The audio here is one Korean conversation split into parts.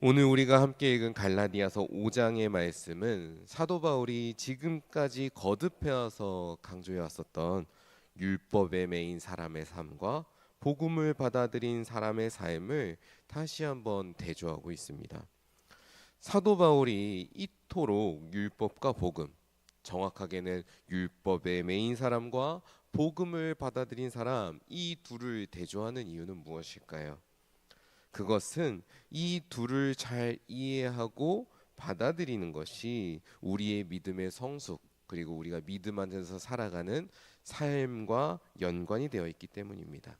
오늘 우리가 함께 읽은 갈라디아서 5장의 말씀은 사도 바울이 지금까지 거듭해와서 강조해 왔었던 율법에 매인 사람의 삶과 복음을 받아들인 사람의 삶을 다시 한번 대조하고 있습니다. 사도 바울이 이토록 율법과 복음, 정확하게는 율법에 매인 사람과 복음을 받아들인 사람 이 둘을 대조하는 이유는 무엇일까요? 그것은 이 둘을 잘 이해하고 받아들이는 것이 우리의 믿음의 성숙 그리고 우리가 믿음 안에서 살아가는 삶과 연관이 되어 있기 때문입니다.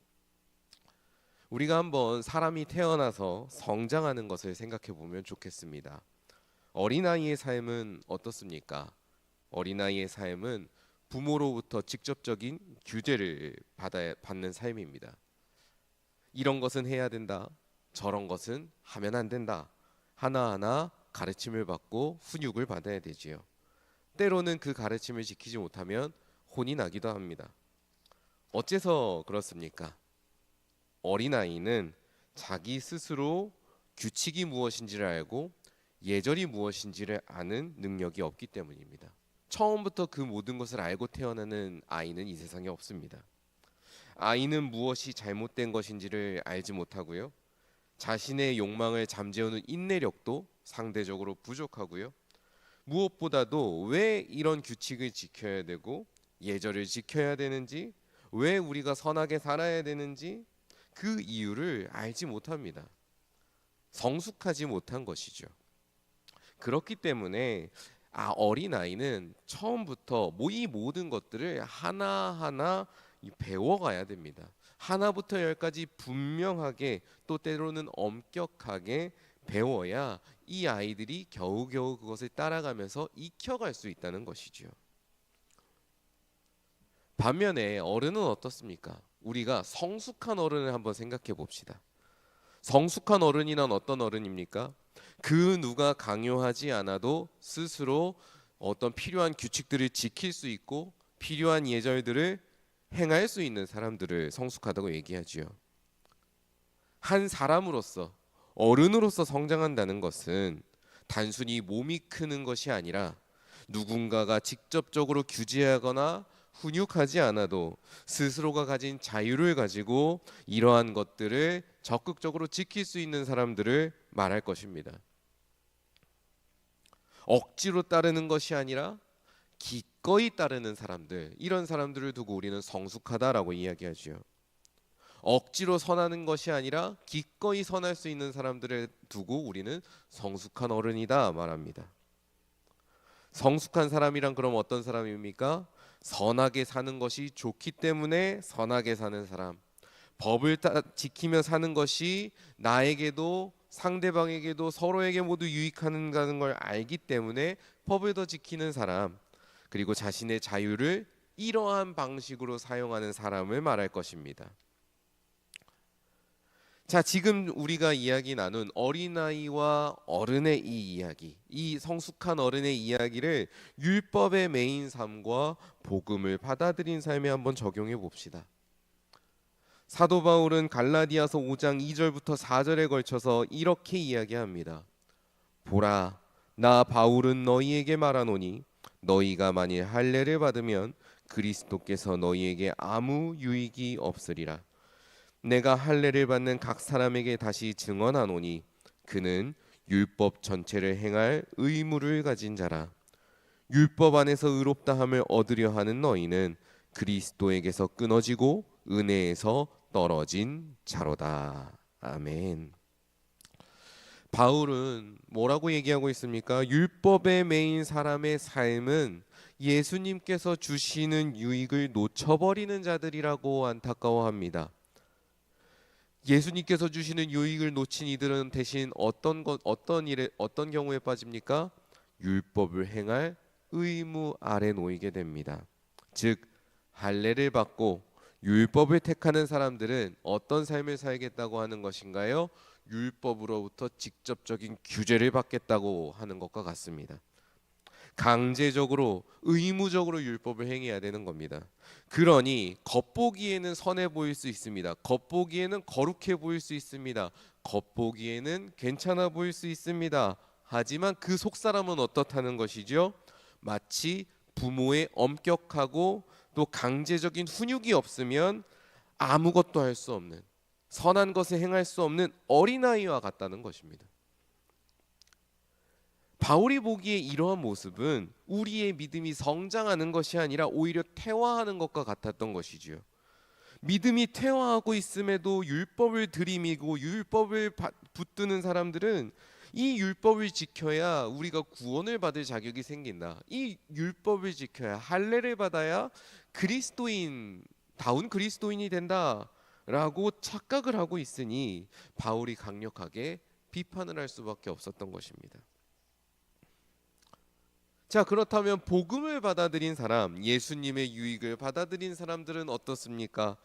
우리가 한번 사람이 태어나서 성장하는 것을 생각해 보면 좋겠습니다. 어린아이의 삶은 어떻습니까? 어린아이의 삶은 부모로부터 직접적인 규제를 받아 받는 삶입니다. 이런 것은 해야 된다. 저런 것은 하면 안 된다. 하나하나 가르침을 받고 훈육을 받아야 되지요. 때로는 그 가르침을 지키지 못하면 혼이 나기도 합니다. 어째서 그렇습니까? 어린아이는 자기 스스로 규칙이 무엇인지를 알고 예절이 무엇인지를 아는 능력이 없기 때문입니다. 처음부터 그 모든 것을 알고 태어나는 아이는 이 세상에 없습니다. 아이는 무엇이 잘못된 것인지를 알지 못하고요. 자신의 욕망을 잠재우는 인내력도 상대적으로 부족하고요. 무엇보다도 왜 이런 규칙을 지켜야 되고 예절을 지켜야 되는지, 왜 우리가 선하게 살아야 되는지 그 이유를 알지 못합니다. 성숙하지 못한 것이죠. 그렇기 때문에 아 어린 아이는 처음부터 뭐이 모든 것들을 하나하나 배워가야 됩니다. 하나부터 열까지 분명하게 또 때로는 엄격하게 배워야 이 아이들이 겨우겨우 그것을 따라가면서 익혀갈 수 있다는 것이지요. 반면에 어른은 어떻습니까? 우리가 성숙한 어른을 한번 생각해 봅시다. 성숙한 어른이란 어떤 어른입니까? 그 누가 강요하지 않아도 스스로 어떤 필요한 규칙들을 지킬 수 있고 필요한 예절들을 행할 수 있는 사람들을 성숙하다고 얘기하지요. 한 사람으로서 어른으로서 성장한다는 것은 단순히 몸이 크는 것이 아니라 누군가가 직접적으로 규제하거나 훈육하지 않아도 스스로가 가진 자유를 가지고 이러한 것들을 적극적으로 지킬 수 있는 사람들을 말할 것입니다. 억지로 따르는 것이 아니라 기 꺼이 따르는 사람들 이런 사람들을 두고 우리는 성숙하다라고 이야기하지요. 억지로 선하는 것이 아니라 기꺼이 선할 수 있는 사람들을 두고 우리는 성숙한 어른이다 말합니다. 성숙한 사람이란 그럼 어떤 사람입니까? 선하게 사는 것이 좋기 때문에 선하게 사는 사람. 법을 따, 지키며 사는 것이 나에게도 상대방에게도 서로에게 모두 유익하는 걸 알기 때문에 법을 더 지키는 사람. 그리고 자신의 자유를 이러한 방식으로 사용하는 사람을 말할 것입니다. 자, 지금 우리가 이야기 나눈 어린아이와 어른의 이 이야기, 이 성숙한 어른의 이야기를 율법의 메인 삶과 복음을 받아들인 삶에 한번 적용해 봅시다. 사도 바울은 갈라디아서 5장 2절부터 4절에 걸쳐서 이렇게 이야기합니다. 보라, 나 바울은 너희에게 말하노니 너희가 만일 할례를 받으면 그리스도께서 너희에게 아무 유익이 없으리라. 내가 할례를 받는 각 사람에게 다시 증언하노니 그는 율법 전체를 행할 의무를 가진 자라. 율법 안에서 의롭다함을 얻으려 하는 너희는 그리스도에게서 끊어지고 은혜에서 떨어진 자로다. 아멘. 바울은 뭐라고 얘기하고 있습니까? 율법의 메인 사람의 삶은 예수님께서 주시는 유익을 놓쳐버리는 자들이라고 안타까워합니다. 예수님께서 주시는 유익을 놓친 이들은 대신 어떤 것 어떤 일에 어떤 경우에 빠집니까? 율법을 행할 의무 아래 놓이게 됩니다. 즉 할례를 받고 율법을 택하는 사람들은 어떤 삶을 살겠다고 하는 것인가요? 율법으로부터 직접적인 규제를 받겠다고 하는 것과 같습니다. 강제적으로 의무적으로 율법을 행해야 되는 겁니다. 그러니 겉보기에는 선해 보일 수 있습니다. 겉보기에는 거룩해 보일 수 있습니다. 겉보기에는 괜찮아 보일 수 있습니다. 하지만 그 속 사람은 어떻다는 것이죠? 마치 부모의 엄격하고 또 강제적인 훈육이 없으면 아무것도 할 수 없는 선한 것을 행할 수 없는 어린아이와 같다는 것입니다. 바울이 보기에 이러한 모습은 우리의 믿음이 성장하는 것이 아니라 오히려 퇴화하는 것과 같았던 것이지요. 믿음이 퇴화하고 있음에도 율법을 들이미고 율법을 바- 붙드는 사람들은 이 율법을 지켜야 우리가 구원을 받을 자격이 생긴다. 이 율법을 지켜야 할례를 받아야 그리스도인 다운 그리스도인이 된다 라고 착각을 하고 있으니 바울이 강력하게 비판을 할 수밖에 없었던 것입니다. 자 그렇다면 복음을 받아들인 사람, 예수님의 유익을 받아들인 사람들은 어떻습니까?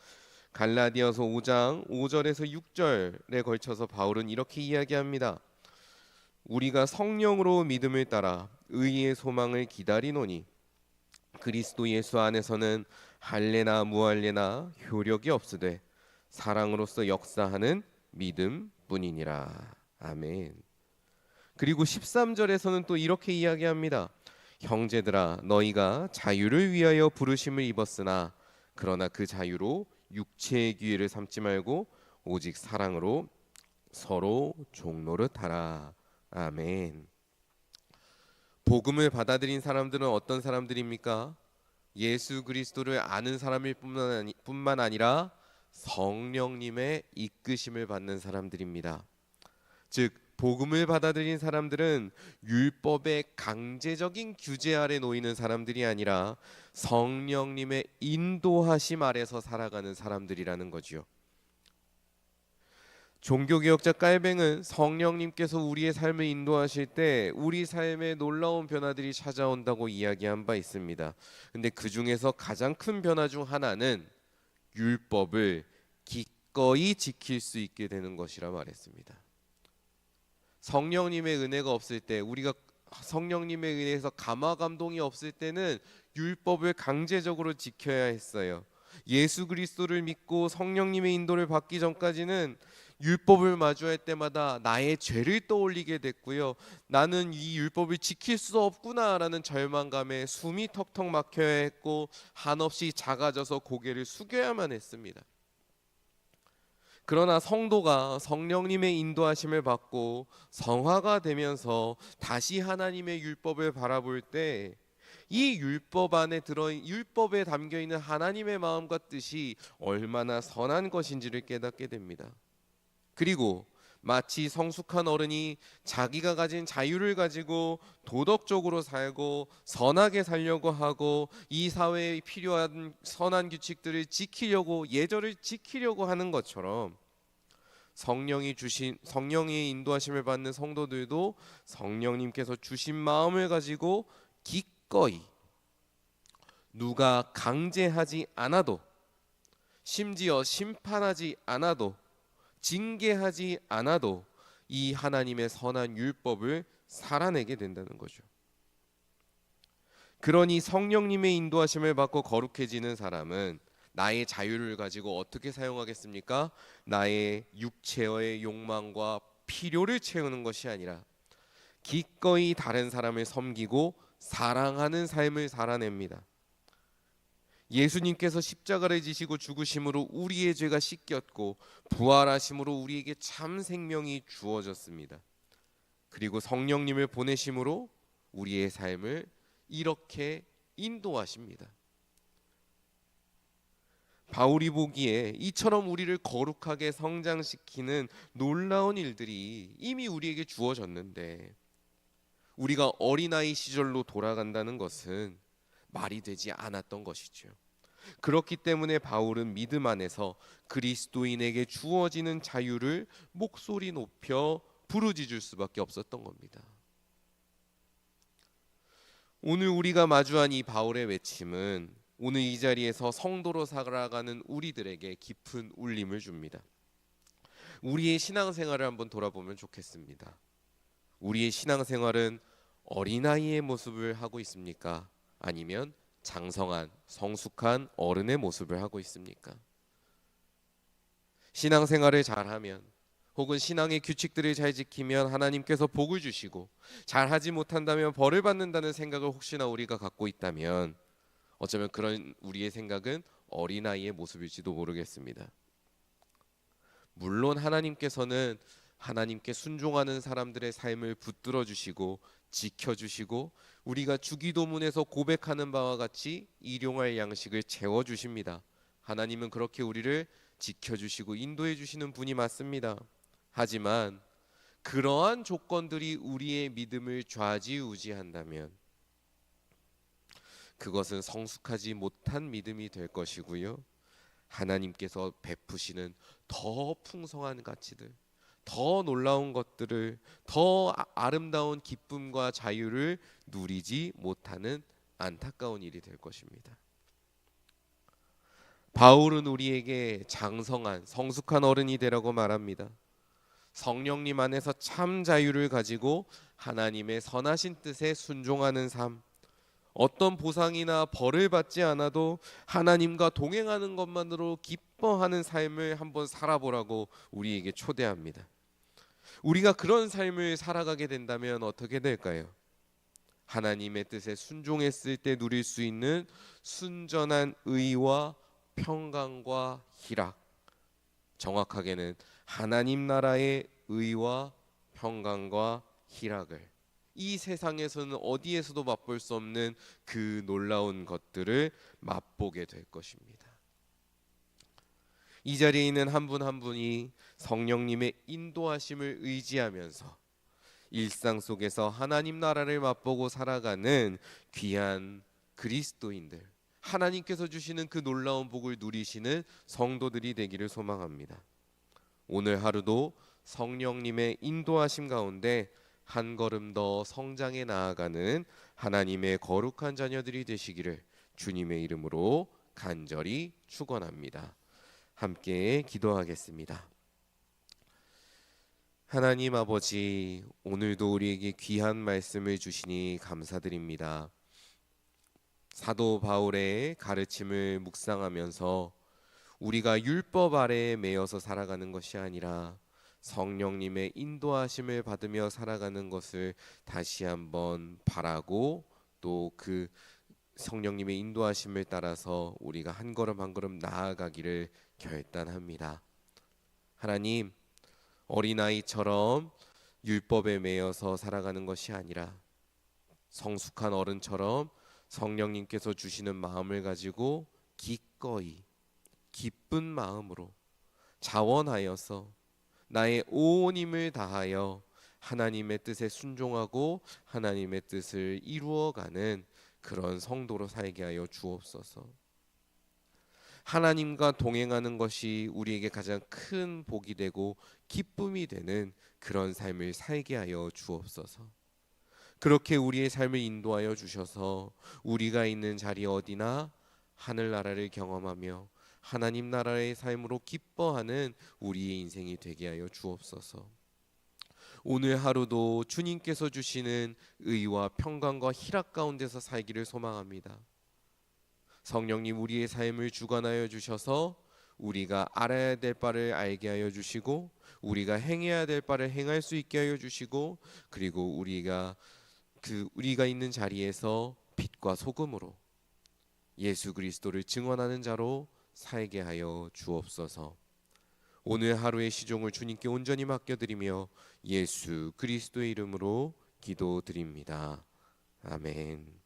갈라디아서 5장 5절에서 6절에 걸쳐서 바울은 이렇게 이야기합니다. 우리가 성령으로 믿음을 따라 의의 소망을 기다리노니 그리스도 예수 안에서는 할례나 무할례나 효력이 없으되 사랑으로서 역사하는 믿음뿐이니라. 아멘. 그리고 13절에서는 또 이렇게 이야기합니다. 형제들아 너희가 자유를 위하여 부르심을 입었으나 그러나 그 자유로 육체의 기회를 삼지 말고 오직 사랑으로 서로 종노릇하라. 아멘. 복음을 받아들인 사람들은 어떤 사람들입니까? 예수 그리스도를 아는 사람일 뿐만, 아니, 뿐만 아니라 성령님의 이끄심을 받는 사람들입니다. 즉 복음을 받아들인 사람들은 율법의 강제적인 규제 아래 놓이는 사람들이 아니라 성령님의 인도하심 아래서 살아가는 사람들이라는 거지요. 종교개혁자 깔뱅은 성령님께서 우리의 삶을 인도하실 때 우리 삶에 놀라운 변화들이 찾아온다고 이야기한 바 있습니다. 근데 그 중에서 가장 큰 변화 중 하나는 율법을 기꺼이 지킬 수 있게 되는 것이라 말했습니다. 성령님의 은혜가 없을 때 우리가 성령님의 은혜에서 감화 감동이 없을 때는 율법을 강제적으로 지켜야 했어요. 예수 그리스도를 믿고 성령님의 인도를 받기 전까지는 율법을 마주할 때마다 나의 죄를 떠올리게 됐고요. 나는 이 율법을 지킬 수 없구나라는 절망감에 숨이 턱턱 막혀야 했고 한없이 작아져서 고개를 숙여야만 했습니다. 그러나 성도가 성령님의 인도하심을 받고 성화가 되면서 다시 하나님의 율법을 바라볼 때 이 율법 안에 들어 율법에 담겨 있는 하나님의 마음과 뜻이 얼마나 선한 것인지를 깨닫게 됩니다. 그리고 마치 성숙한 어른이 자기가 가진 자유를 가지고 도덕적으로 살고 선하게 살려고 하고 이 사회에 필요한 선한 규칙들을 지키려고 예절을 지키려고 하는 것처럼 성령이 주신 성령의 인도하심을 받는 성도들도 성령님께서 주신 마음을 가지고 기꺼이 누가 강제하지 않아도 심지어 심판하지 않아도 징계하지 않아도 이 하나님의 선한 율법을 살아내게 된다는 거죠. 그러니 성령님의 인도하심을 받고 거룩해지는 사람은 나의 자유를 가지고 어떻게 사용하겠습니까? 나의 육체의 욕망과 필요를 채우는 것이 아니라 기꺼이 다른 사람을 섬기고 사랑하는 삶을 살아냅니다. 예수님께서 십자가를 지시고 죽으심으로 우리의 죄가 씻겼고 부활하심으로 우리에게 참 생명이 주어졌습니다. 그리고 성령님을 보내심으로 우리의 삶을 이렇게 인도하십니다. 바울이 보기에 이처럼 우리를 거룩하게 성장시키는 놀라운 일들이 이미 우리에게 주어졌는데 우리가 어린아이 시절로 돌아간다는 것은 말이 되지 않았던 것이죠. 그렇기 때문에 바울은 믿음 안에서 그리스도인에게 주어지는 자유를 목소리 높여 부르짖을 수밖에 없었던 겁니다. 오늘 우리가 마주한 이 바울의 외침은 오늘 이 자리에서 성도로 살아가는 우리들에게 깊은 울림을 줍니다. 우리의 신앙생활을 한번 돌아보면 좋겠습니다. 우리의 신앙생활은 어린아이의 모습을 하고 있습니까? 아니면 장성한 성숙한 어른의 모습을 하고 있습니까? 신앙생활을 잘하면 혹은 신앙의 규칙들을 잘 지키면 하나님께서 복을 주시고 잘하지 못한다면 벌을 받는다는 생각을 혹시나 우리가 갖고 있다면 어쩌면 그런 우리의 생각은 어린아이의 모습일지도 모르겠습니다. 물론 하나님께서는 하나님께 순종하는 사람들의 삶을 붙들어 주시고 지켜 주시고 우리가 주기도문에서 고백하는 바와 같이 일용할 양식을 채워 주십니다. 하나님은 그렇게 우리를 지켜 주시고 인도해 주시는 분이 맞습니다. 하지만 그러한 조건들이 우리의 믿음을 좌지우지한다면 그것은 성숙하지 못한 믿음이 될 것이고요. 하나님께서 베푸시는 더 풍성한 가치들, 더 놀라운 것들을, 더 아- 아름다운 기쁨과 자유를 누리지 못하는 안타까운 일이 될 것입니다. 바울은 우리에게 장성한 성숙한 어른이 되라고 말합니다. 성령님 안에서 참 자유를 가지고 하나님의 선하신 뜻에 순종하는 삶. 어떤 보상이나 벌을 받지 않아도 하나님과 동행하는 것만으로 기뻐하는 삶을 한번 살아보라고 우리에게 초대합니다. 우리가 그런 삶을 살아가게 된다면 어떻게 될까요? 하나님의 뜻에 순종했을 때 누릴 수 있는 순전한 의와 평강과 희락. 정확하게는 하나님 나라의 의와 평강과 희락을 이 세상에서는 어디에서도 맛볼 수 없는 그 놀라운 것들을 맛보게 될 것입니다. 이 자리에 있는 한분한 분이 성령님의 인도하심을 의지하면서 일상 속에서 하나님 나라를 맛보고 살아가는 귀한 그리스도인들, 하나님께서 주시는 그 놀라운 복을 누리시는 성도들이 되기를 소망합니다. 오늘 하루도 성령님의 인도하심 가운데 한 걸음 더 성장해 나아가는 하나님의 거룩한 자녀들이 되시기를 주님의 이름으로 간절히 축원합니다. 함께 기도하겠습니다. 하나님 아버지, 오늘도 우리에게 귀한 말씀을 주시니 감사드립니다. 사도 바울의 가르침을 묵상하면서 우리가 율법 아래에 매여서 살아가는 것이 아니라 성령님의 인도하심을 받으며 살아가는 것을 다시 한번 바라고 또 그 성령님의 인도하심을 따라서 우리가 한 걸음 한 걸음 나아가기를 결단합니다. 하나님, 어린아이처럼 율법에 매여서 살아가는 것이 아니라 성숙한 어른처럼 성령님께서 주시는 마음을 가지고 기꺼이 기쁜 마음으로 자원하여서 나의 온 힘을 다하여 하나님의 뜻에 순종하고 하나님의 뜻을 이루어가는 그런 성도로 살게 하여 주옵소서. 하나님과 동행하는 것이 우리에게 가장 큰 복이 되고 기쁨이 되는 그런 삶을 살게 하여 주옵소서. 그렇게 우리의 삶을 인도하여 주셔서 우리가 있는 자리 어디나 하늘나라를 경험하며 하나님 나라의 삶으로 기뻐하는 우리의 인생이 되게 하여 주옵소서. 오늘 하루도 주님께서 주시는 의와 평강과 희락 가운데서 살기를 소망합니다. 성령님 우리의 삶을 주관하여 주셔서 우리가 알아야 될 바를 알게 하여 주시고 우리가 행해야 될 바를 행할 수 있게 하여 주시고 그리고 우리가 그 우리가 있는 자리에서 빛과 소금으로 예수 그리스도를 증언하는 자로 살게 하여 주옵소서. 오늘 하루의 시종을 주님께 온전히 맡겨드리며 예수 그리스도의 이름으로 기도드립니다. 아멘.